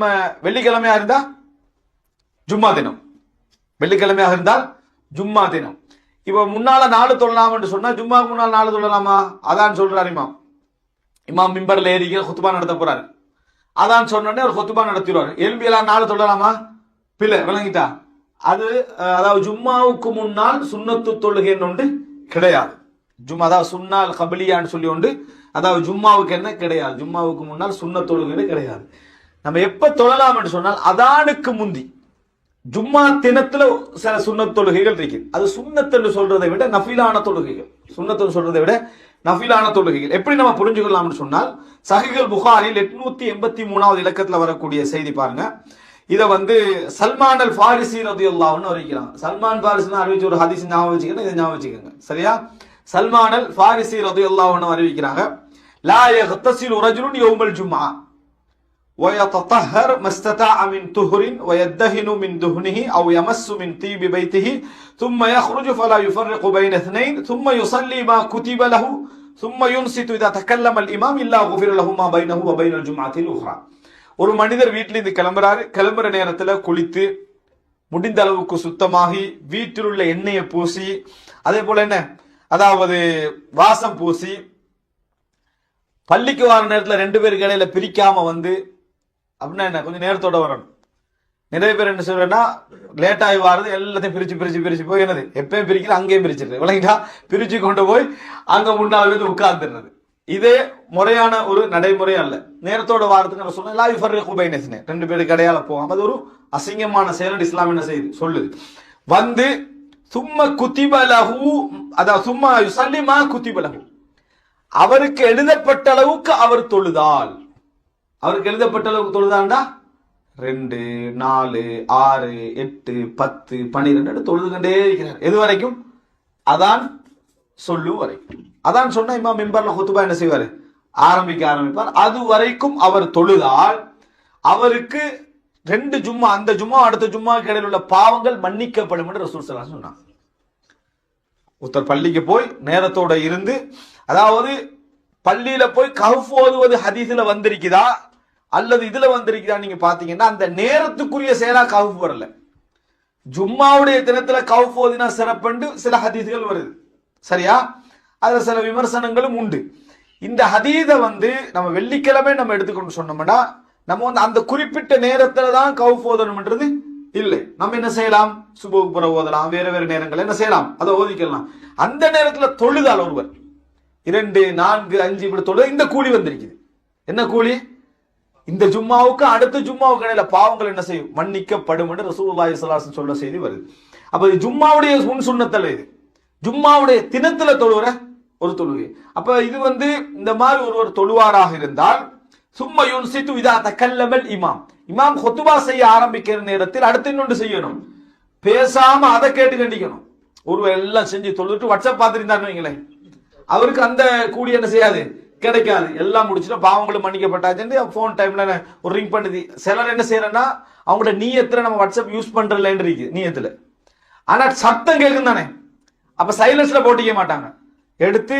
நம்ம வெள்ளிக்கிழமையா இருந்தா ஜும்மா தினம். வெள்ளிக்கிழமையாக இருந்தால் ஜும்மா தினம். இப்போ முன்னால நாலு தொழலாம்னு சொன்னா ஜும்மாவுக்கு முன்னால் நாலு தொழலாமா? அதான் சொல்றாரு இமாம். இமாம் மிம்பர்ல ஏறிக்கிற குத்துபா நடத்த போறாரு. அதான் சொன்னோடனே ஒரு குத்துபா நடத்திடுவார். எலும்பியெல்லாம் நாலு தொழலாமா? பிள்ளை விளங்கிட்டா? அது அதாவது ஜும்மாவுக்கு முன்னால் சுன்னத்து தொழுகைன்னு ஒன்று கிடையாது. ஜும்மா அதாவது சுன்னால் கபிலியான்னு சொல்லி உண்டு அதாவது ஜும்மாவுக்கு என்ன? கிடையாது. ஜும்மாவுக்கு முன்னால் சுண்ணத் தொழுகைன்னு கிடையாது. நம்ம எப்ப என்று சொன்னால் அதானுக்கு முந்தி. ஜும்மா தினத்துல சில சுண்ணத் தொழுகைகள் இருக்கு அது சுன்னத்துன்னு சொல்றதை விட நஃபிலான தொழுகைகள். சுண்ணத் சொல்றதை விட நஃபிலான தொழுகைகள். எப்படி நம்ம புரிஞ்சுக்கலாம்னு சொன்னால் சஹிகள் புகாரில் எட்நூத்தி எண்பத்தி மூணாவது இலக்கத்துல வரக்கூடிய செய்தி பாருங்க. இதை வந்து சல்மான் அல் ஃபாரிசி ரதியுல்லாஹ்னு அறிவிக்கிறாங்க. சல்மான் ஃபாரிஸ்னு அறிவிச்ச ஒரு ஹதீஸ் ஞாபகம் வச்சுக்கணும் இதை ஞாபகம் வச்சுக்கோங்க. சரியா? சல்மான் அல் ஃபாரிசி ரதியுல்லாஹ்னு அறிவிக்கிறாங்க லா யக்தசிலு ரஜுலுன் யௌமல் ஜும்மா. ويتطهر ما استطاع من طهر ويدهن من دهنه أو يمس من طيب بيته ثم يخرج فلا يفرق بين اثنين ثم يصلي ما كتب له ثم ينصت إذا تكلم الإمام إلا غفر له ما بينه وبين الجمعة الأخرى ஒரு மனிதர் வீட்டில் இருந்து கிளம்புறாரு கிளம்புற நேரத்துல குளித்து முடிந்த அளவுக்கு சுத்தமாகி வீட்டில் உள்ள எண்ணெயை பூசி அதே போல என்ன அதாவது வாசம் பூசி பள்ளிக்கு வர நேரத்துல ரெண்டு பேருக்கு இடையில பிரிக்காம வந்து அப்படின்னா என்ன? கொஞ்சம் நேரத்தோட வரணும். நிறைய பேர் என்ன சொல்றேன்னா லேட் ஆகி வாரது எல்லாத்தையும் பிரிச்சு பிரிச்சு பிரிச்சு போய் என்னது? எப்பயும் பிரிக்கல அங்கேயும் பிரிச்சிருது விளங்கிட்டா? பிரிச்சு கொண்டு போய் அங்க முன்னால் வந்து உட்கார்ந்துடுறது. இதே முறையான ஒரு நடைமுறை அல்ல. நேரத்தோட வாரத்துக்கு நம்ம சொன்னா லாய் ஃபர்ரி குபைனஸ்னு ரெண்டு பேருக்கு கடையால போவோம் அது ஒரு அசிங்கமான செயல் இஸ்லாம் என்ன செய்யுது? சொல்லுது. வந்து சும்மா குத்திபலகு அதாவது சும்மா சல்லிமா குத்திபலகு அவருக்கு எழுதப்பட்ட அளவுக்கு அவர் தொழுதால். அவருக்கு எழுதப்பட்ட அளவுக்கு தொழுதாண்டா? ரெண்டு நாலு ஆறு எட்டு பத்து பன்னிரெண்டு தொழுதுகொண்டே இருக்கிறார். எது வரைக்கும்? அதான் சொல்லு வரைக்கும். அதான் சொன்னா இம்மா மெம்பர்ல குத்துபா என்ன செய்வார்? ஆரம்பிக்க ஆரம்பிப்பார். அது வரைக்கும் அவர் தொழுதால் அவருக்கு ரெண்டு ஜும்மா அந்த ஜும்மா அடுத்த ஜும்மா இடையில உள்ள பாவங்கள் மன்னிக்கப்படும் என்று ரசூல் சலாம் சொன்னான் ஒருத்தர் பள்ளிக்கு போய் நேரத்தோட இருந்து அதாவது பள்ளியில போய் கஹஃப் ஓதுவது ஹதீஸ்ல வந்திருக்குதா? அல்லது இதுல வந்திருக்குதா நீங்க பாத்தீங்கன்னா அந்த நேரத்துக்குரிய செயலா கஹஃப் வரல. ஜும்மாவுடைய தினத்துல கஹஃப் ஓதினா சிறப்புண்டு சில ஹதீதுகள் வருது. சரியா? அதுல சில விமர்சனங்களும் உண்டு. இந்த ஹதீதை வந்து நம்ம வெள்ளிக்கிழமை நம்ம எடுத்துக்கொண்டு சொன்னோம்னா நம்ம வந்து அந்த குறிப்பிட்ட நேரத்துல தான் கவுஃப் ஓதணும்ன்றது இல்லை. நம்ம என்ன செய்யலாம்? சுபுக்கு புற ஓதலாம். வேற வேற நேரங்கள் என்ன செய்யலாம்? அதை ஓதிக்கலாம். அந்த நேரத்துல தொழுதால் ஒருவர். இரண்டு நான்கு அஞ்சு இப்படி தொழுது இந்த கூலி வந்திருக்குது. என்ன கூலி? இந்த ஜும்மாவுக்கு அடுத்த ஜும்மாவுக்கு இடையில பாவங்கள் என்ன செய்யும்? மன்னிக்கப்படும் என்று ரசூலுல்லாஹி ஸல்லல்லாஹு சொல்ல செய்தி வருது. அப்ப இது ஜும்மாவுடைய முன் சுண்ணத்தல்ல இது. ஜும்மாவுடைய தினத்துல தொழுகிற ஒரு தொழுகை. அப்ப இது வந்து இந்த மாதிரி ஒருவர் தொழுவாராக இருந்தால் சும்மா யுன்சித்து இதா தக்கல்லமல் இமாம். இமாம் ஹொத்துபா செய்ய ஆரம்பிக்கிற நேரத்தில் அடுத்து இன்னொன்று செய்யணும். பேசாம அதை கேட்டு கண்டிக்கணும். ஒருவர் எல்லாம் செஞ்சு தொழுதுட்டு வாட்ஸ்அப் பார்த்துருந்தாருன்னு வைங்களேன். அவருக்கு அந்த கூலி என்ன செய்யாது? கிடைக்காது. எல்லாம் முடிச்சுட்டு பாவங்களும் மன்னிக்கப்பட்டாச்சுன்னு ஃபோன் டைம்ல ஒரு ரிங் பண்ணுது. சிலர் என்ன செய்யறேன்னா அவங்களோட நீயத்தில் நம்ம வாட்ஸ்அப் யூஸ் பண்ணுறலன்னு இருக்குது நீயத்தில் ஆனால் சத்தம் கேட்கும் தானே. அப்போ சைலன்ஸில் போட்டிக்க மாட்டாங்க. எடுத்து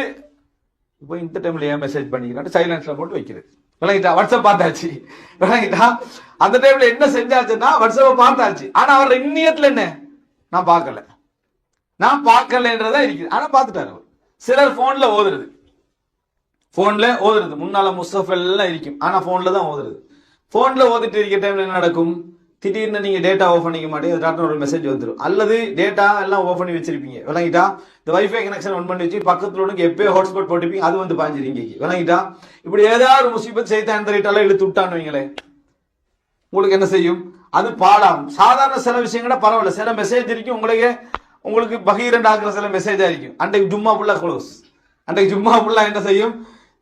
இப்போ இந்த டைமில் ஏன் மெசேஜ் பண்ணிக்கிறான் சைலன்ஸில் போட்டு வைக்கிறது. விளங்கிட்டா? வாட்ஸ்அப் பார்த்தாச்சு. விளங்கிட்டா? அந்த டைமில் என்ன செஞ்சாச்சுன்னா வாட்ஸ்அப்பை பார்த்தாச்சு. ஆனால் அவர் இன்னியத்தில் என்ன? நான் பார்க்கல. நான் பார்க்கலன்றதான் இருக்குது. ஆனால் பார்த்துட்டாரு அவர். சிலர் ஃபோனில் ஓதுறது. போன்ல ஓதுறது. முன்னால முஸ்தப் எல்லாம் இருக்கும். ஆனா போன்ல தான் ஓதுறது. போன்ல ஓதிட்டு இருக்க டைம்ல என்ன நடக்கும்? திடீர்னு நீங்க டேட்டா ஆஃப் பண்ணிக்க மாட்டேங்க டாக்டர் ஒரு மெசேஜ் வந்துடும் அல்லது டேட்டா எல்லாம் ஓப்பன் பண்ணி வச்சிருப்பீங்க. விளங்கிட்டா? இந்த வைஃபை கனெக்ஷன் ஒன் பண்ணி வச்சு பக்கத்துல உனக்கு எப்பயோ ஹாட்ஸ்பாட் போட்டுப்பீங்க அது வந்து பாஞ்சிருங்க விளங்கிட்டா? இப்படி ஏதாவது ஒரு முசீபத் செய்தான் இந்த ரேட்டெல்லாம் இழுத்து விட்டான்னு வைங்களேன் உங்களுக்கு என்ன செய்யும்? அது பாடாம். சாதாரண சில விஷயங்கள பரவாயில்ல. சில மெசேஜ் இருக்கும் உங்களுக்கு உங்களுக்கு பகீரண்ட் ஆக்குற சில மெசேஜ் இருக்கும். அன்றைக்கு ஜும்மா ஃபுல்லா க்ளோஸ் அன்றைக்கு ஜும்மா ஃபுல்லா என்ன செய்யும்?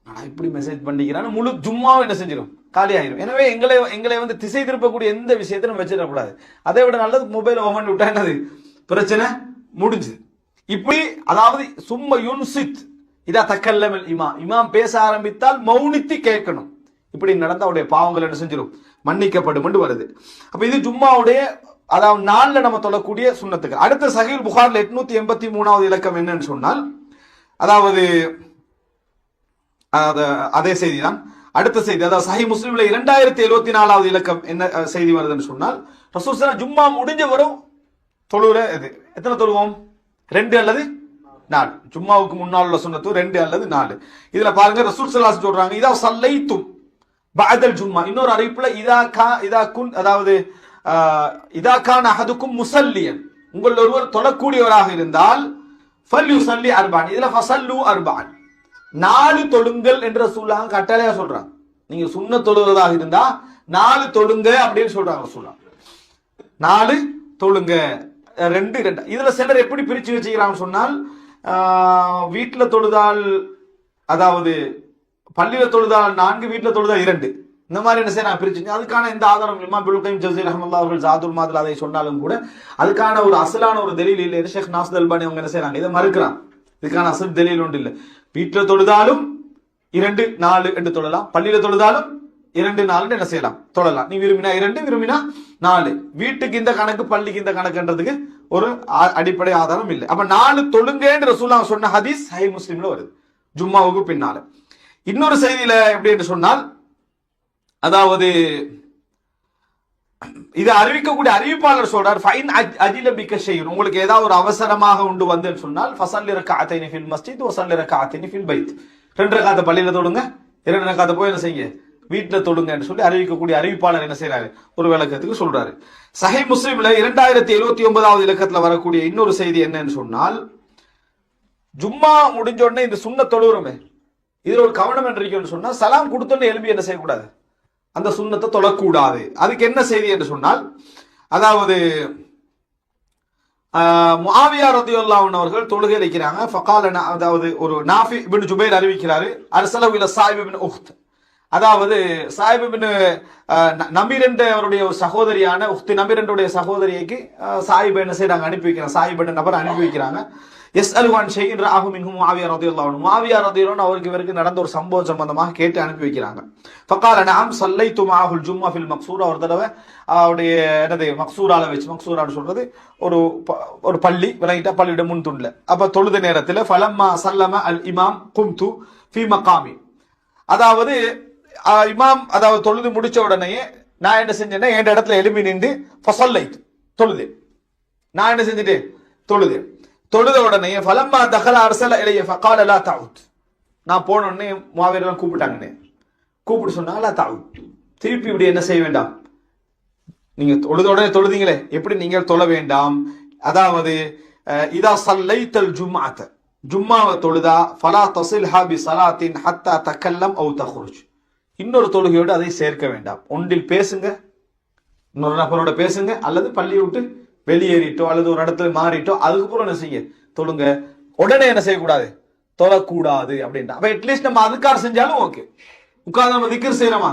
ஆனால் இப்படி மெசேஜ் பண்ணிக்கிறான்னு முழு ஜும்மாவும் என்ன செஞ்சிடும் காலி ஆயிரும் எனவே எங்களை எங்களை வந்து திசை திருப்பக்கூடிய எந்த விஷயத்தையும் நம்ம வச்சிடக்கூடாது அதை விட நல்லது மொபைல் ஓவன் விட்டா என்னது? பிரச்சனை முடிஞ்சுது. இப்படி அதாவது சும்மா யுன்சித் இதா தக்கல்லமல் இமாம் இமாம் பேச ஆரம்பித்தால் மௌனித்து கேட்கணும். இப்படி நடந்த அவருடைய பாவங்கள் என்ன செஞ்சிடும் மன்னிக்கப்படும் என்று வருது. அப்ப இது ஜும்மாவுடைய அதாவது நாள்ல நம்ம தொழக்கூடிய சுண்ணத்துக்கு அடுத்த சஹீல் புகார்ல எட்நூத்தி எண்பத்தி மூணாவது இலக்கம் என்னன்னு சொன்னால் அதாவது அதே அதே செய்திதான். அடுத்த செய்தி அதாவது சஹி முஸ்லீம்ல இரண்டாயிரத்தி எழுபத்தி நாலாவது இலக்கம் என்ன செய்தி வருதுன்னு சொன்னால் ரசூல் ஸல்லல்லாஹு ஜும்மா முடிஞ்ச வரும் தொழுகிற இது. எத்தனை தொழுவோம்? ரெண்டு அல்லது நாலு. ஜும்மாவுக்கு முன்னால் உள்ள சுண்ணத்து ரெண்டு அல்லது நாலு. இதுல பாருங்க ரசூல் சலாஸ் சொல்றாங்க இதா சல்லைத்தும் பாதல் ஜும்மா. இன்னொரு அறிவிப்புல இதா கா இதா குன் அதாவது இதா கான் அஹதுக்கும் முசல்லியன். உங்கள் ஒருவர் தொழக்கூடியவராக இருந்தால் ஃபல்லு சல்லி அர்பான். இதுல ஃபசல்லு அர்பான். நாலு தொழுங்கள் என்ற ரசூலுல்லாஹ் கட்டளையா சொல்றாங்க நீங்க சுண்ண தொழுகிறதாக இருந்தா நாலு தொழுங்க அப்படின்னு சொல்றாங்க ரசூலுல்லாஹ் நாலு தொழுங்க. ரெண்டு ரெண்டு. இதுல சிலர் எப்படி பிரிச்சு வச்சுக்கிறாங்கன்னு சொன்னால் வீட்டில் தொழுதால் அதாவது பள்ளியில் தொழுதால் நான்கு வீட்டில் தொழுதால் இரண்டு. இந்த மாதிரி என்ன செய்ய நான் பிரிச்சுங்க அதுக்கான எந்த ஆதாரம் இல்லாமல் பில்கைம் ஜசீர் அஹமல்லா அவர்கள் ஜாதுல் மாதிரி அதை சொன்னாலும் கூட அதுக்கான ஒரு அசலான ஒரு தெளில் இல்லை. ஷேக் நாசத் அல்பானி அவங்க என்ன செய்யறாங்க? இதை மறுக்கிறாங்க இதுக்கான அசல் தெளில் ஒன்று இல்லை. வீட்டில் தொழுதாலும் இரண்டு நாலு என்று தொழலாம். பள்ளியில தொழுதாலும் இரண்டு நாலு என்ன செய்யலாம்? தொழலாம். நீ விரும்பினா இரண்டு விரும்பினா நாலு. வீட்டுக்கு இந்த கணக்கு பள்ளிக்கு இந்த கணக்குன்றதுக்கு ஒரு ஆ- அடிப்படை ஆதாரம் இல்லை. அப்ப நாலு தொழுங்கன்னு ரசூல்லா சொன்ன ஹதீஸ் ஹை முஸ்லீம்ல வருது. ஜும்மாவுக்கு பின்னால. இன்னொரு செய்தியில எப்படி என்று சொன்னால் அதாவது இது அறிவிக்கக்கூடிய அறிவிப்பாளர் சொல்றார் ஃபைன் அஜில பிக்க செய்யும் உங்களுக்கு ஏதாவது ஒரு அவசரமாக உண்டு வந்துன்னு சொன்னால் ஃபசல் ரக்காத்தைனி ஃபில் மஸ்ஜித் வசல் ரக்காத்தைனி ஃபில் பைத். ரெண்டு ரக்காத்த பள்ளியில தொடுங்க இரண்டு ரக்காத்த போய் என்ன செய்யுங்க வீட்டில் தொடுங்கன்னு சொல்லி அறிவிக்கக்கூடிய அறிவிப்பாளர் என்ன செய்யறாரு ஒரு விளக்கத்துக்கு சொல்றாரு. சஹை முஸ்லீம்ல இரண்டாயிரத்தி எழுபத்தி ஒன்பதாவது இலக்கத்துல வரக்கூடிய இன்னொரு செய்தி என்னன்னு சொன்னால் ஜும்மா முடிஞ்ச உடனே இந்த சுண்ண தொழுகிறோமே இதுல ஒரு கவனம் என்று இருக்குன்னு சொன்னா சலாம் கொடுத்தோன்னு எழுப்பி என்ன செய்யக்கூடாது? அந்த சுண்ணத்தை தொழக்கூடாது அதுக்கு என்ன செய்தி என்று சொன்னால் அதாவது முஆவியா ரதியுல்லாஹு அவர்கள் தொழுகை அளிக்கிறாங்க ஃபகால அதாவது ஒரு நாஃபி பின் ஜுபைர் அறிவிக்கிறாரு. அரசலவில சாஹிப் பின் உஹ்த். அதாவது சாயிப் இப்னு ந- அவருடைய ஒரு சகோதரியான உக்தி நமீர் சகோதரிக்கு அஹ், சாயிப் என்ன செய்றாங்க அனுப்பி வைக்கிறாங்க. சாயிப் என்ற நபர் அனுப்பி வைக்கிறாங்க. எஸ் அல்வான் ஷெயின் ராகு மின்ஹும் மாவியா ரதியுல்லாஹு மாவியா ரதியுல்லான் அவருக்கு இவருக்கு நடந்த ஒரு சம்பவம் சம்பந்தமாக கேட்டு அனுப்பி வைக்கிறாங்க. ஃபகால நாம் சல்லை மாஹுல் ஜும்மா ஃபில் மக்சூரா. ஒரு தடவை அவருடைய என்னது மக்சூரால வச்சு மக்சூரான்னு சொல்றது ஒரு ப- ஒரு பள்ளி விளங்கிட்டா பள்ளியோட முன் துண்டில் அப்போ தொழுத நேரத்தில் ஃபலம்மா சல்லம அல் இமாம் கும்து ஃபி மக்காமி அதாவது இமாம் அதாவது தொழுது முடிச்ச உடனேயே நான் என்ன செஞ்சேன்னா என் இடத்துல எழுப்பி நின்று ஃபசல்லைத்து தொழுது நான் என்ன செஞ்சுட்டேன்? தொழுது தொழுத உடனே ஃபலம்மா தகல அரசல இளைய ஃபகால் லா தாவுத் நான் போன உடனே மாவீரெல்லாம் கூப்பிட்டாங்கண்ணே. கூப்பிட்டு சொன்னாங்க லா தாவுத் திருப்பி இப்படி என்ன செய்ய வேண்டாம்? நீங்க தொழுத உடனே தொழுதீங்களே எப்படி நீங்கள் தொழ வேண்டாம்? அதாவது அஹ், இதா சல்லைத்தல் ஜும்மாத்த ஜும்மாவை தொழுதா ஃபலா தசில் ஹாபி சலாத்தின் ஹத்தா தக்கல்லம் அவு தஹ்ருஜ். இன்னொரு தொழுகையோடு அதை சேர்க்க வேண்டாம். ஒன்றில் பேசுங்க இன்னொரு நபரோட பேசுங்க அல்லது பள்ளியை விட்டு வெளியேறிட்டோ அல்லது ஒரு இடத்துல மாறிட்டோ அதுக்கப்புறம் என்ன செய்ய தொழுங்க. உடனே என்ன செய்யக்கூடாது? தொழக்கூடாது அப்படின்ட்டு. அப்ப அட்லீஸ்ட் நம்ம அதுக்கார் செஞ்சாலும் ஓகே உட்கார்ந்து நம்ம திக்கர் செய்யறோமா?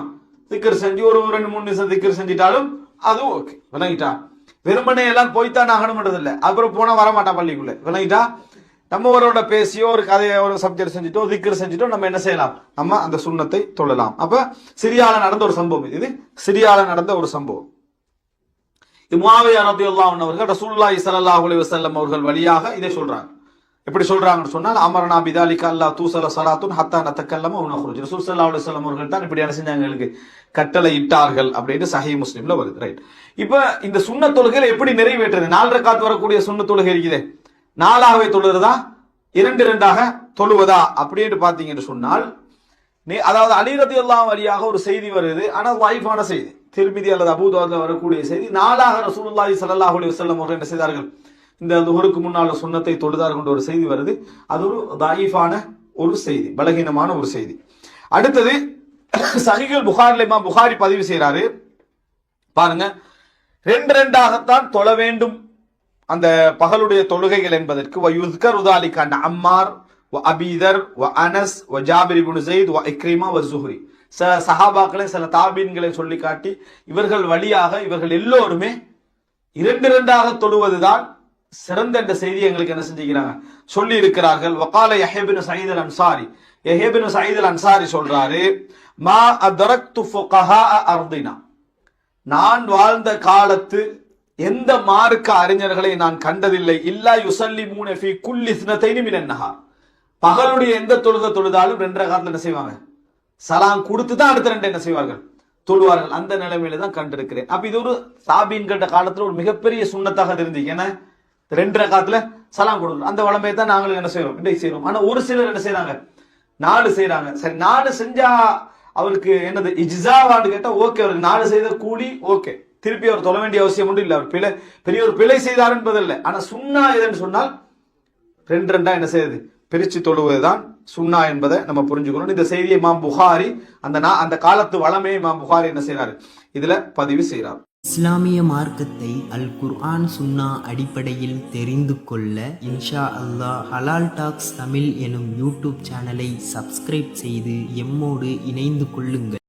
திக்கர் செஞ்சு ஒரு ரெண்டு மூணு நிமிஷம் திக்கர் செஞ்சிட்டாலும் அதுவும் ஓகே விளங்கிட்டா? வெறுமனே எல்லாம் போய்த்தான் ஆகணும்ன்றது இல்லை அப்புறம் போனா வரமாட்டான் பள்ளிக்குள்ள. விளங்கிட்டா? நம்மவரோட பேசியோ ஒரு கதையை ஒரு சப்ஜெக்ட் செஞ்சுட்டோ திக்கர் செஞ்சுட்டோ நம்ம என்ன செய்யலாம்? நம்ம அந்த சுண்ணத்தை தொழலாம். அப்ப சிரியால நடந்த ஒரு சம்பவம் இது. சிரியால நடந்த ஒரு சம்பவம். இமாவியா ரத்தியுல்லான் அவர்கள் ரசூல்லாய் இசலல்லா அலி வசல்லம் அவர்கள் வழியாக இதை சொல்றாங்க. எப்படி சொல்றாங்கன்னு சொன்னால் அமரனா பிதாலி அல்லா தூசல சலாத்துன் ஹத்தா நத்தக்கல்லாம உணவு ரசூல் சல்லா அலி சொல்லம் அவர்கள் தான் இப்படியான செஞ்சாங்க எங்களுக்கு? கட்டளை இட்டார்கள் அப்படின்னு சஹி முஸ்லீம்ல வருது. ரைட் இப்ப இந்த சுண்ண தொழுகையில எப்படி நிறைவேற்றுறது நாலரை காத்து வரக்கூடிய சுண்ண தொழுகை இருக்குதே. நாலாகவே தொழுகிறதா இரண்டு இரண்டாக தொழுவதா? அப்படின்னு பார்த்தீங்கன்னு சொன்னால் நீ- அதாவது அலிரதி எல்லாம் வழியாக ஒரு செய்தி வருது. ஆனால் வாய்ப்பான செய்தி. திருமிதி அல்லது அபூதாவில் வரக்கூடிய செய்தி. நாளாக ரசூலுல்லாஹி சல்லாஹ் அலி வசல்லம் அவர்கள் என்ன செய்தார்கள்? இந்த துஹருக்கு முன்னால் சுண்ணத்தை தொழுதார் கொண்ட ஒரு செய்தி வருது. அது ஒரு தாயிஃபான ஒரு செய்தி. பலகீனமான ஒரு செய்தி. அடுத்தது சகிகள் புகாரில் இமாம் புகாரி பதிவு செய்கிறாரு பாருங்க. ரெண்டு ரெண்டாகத்தான் தொழ வேண்டும் அந்த பகலுடைய தொழுகைகள் என்பதற்கு வயுத்கர் உதாலிக்கான அம்மார் வ அபீதர் வ அனஸ் வ ஜாபிர் இப்னு ஜெயித் வ இக்ரிமா வ ஜுஹ்ரி சில சஹாபாக்களை சில தாபீன்களை சொல்லி காட்டி இவர்கள் வழியாக இவர்கள் எல்லோருமே இரண்டு இரண்டாக தொழுவதுதான் சிறந்த என்ற செய்தி எங்களுக்கு என்ன செஞ்சுக்கிறாங்க. சொல்லி இருக்கிறார்கள் வக்கால யஹேபின் சயீத் அல் அன்சாரி. யஹேபின் சயீத் அல் அன்சாரி சொல்றாரு மா அதரக்து ஃபுகஹா அர்தினா. நான் வாழ்ந்த காலத்து எந்த மார்க்க அறிஞர்களை நான் கண்டதில்லை. இல்லா யுசல்லி மூனஃபி குல்லி சினத்தைனி மினன்னஹா. பகலுடைய எந்த தொழுத தொழுதாலும் ரெண்டரை காலத்தில் என்ன செய்வாங்க? சலாம் கொடுத்து தான் அடுத்த ரெண்டு என்ன செய்வார்கள்? தொழுவார்கள். அந்த நிலைமையில தான் கண்டிருக்கிறேன். அப்ப இது ஒரு சாபீன்கிட்ட காலத்துல ஒரு மிகப்பெரிய சுண்ணத்தாக இருந்து ஏன்னா ரெண்டரை காலத்தில் சலாம் கொடுக்கணும் அந்த வளமையை தான் நாங்களும் என்ன செய்யறோம் இன்றைக்கு செய்யறோம் ஆனா ஒரு சிலர் என்ன செய்யறாங்க நாலு செய்யறாங்க சரி நாலு செஞ்சா அவருக்கு என்னது? இஜ்ஸாவான்னு கேட்டா ஓகே. அவருக்கு நாலு செய்த கூலி ஓகே. திருப்பி அவர் தொழ வேண்டிய அவசியம் ஒன்றும் இல்லை. அவர் பிழை பெரிய ஒரு பிழை செய்தார் என்பதில்லை. ஆனால் சுண்ணா எதுன்னு சொன்னால் ரெண்டு ரெண்டா என்ன செய்யுது? பிரித்து தொழுவதுதான் சுன்னா என்பதை நம்ம புரிஞ்சுக்கணும். இந்த செய்தியை மாம் புகாரி அந்த நா- அந்த காலத்து வளமே மாம் புகாரி என்ன செய்கிறாரு இதுல பதிவு செய்கிறார் இஸ்லாமிய மார்க்கத்தை அல் குர்ஆன் சுன்னா அடிப்படையில் தெரிந்து கொள்ள இன்ஷா அல்லாஹ் ஹலால் டாக்ஸ் தமிழ் எனும் யூடியூப் சேனலை சப்ஸ்கிரைப் செய்து எம்மோடு இணைந்து கொள்ளுங்கள்.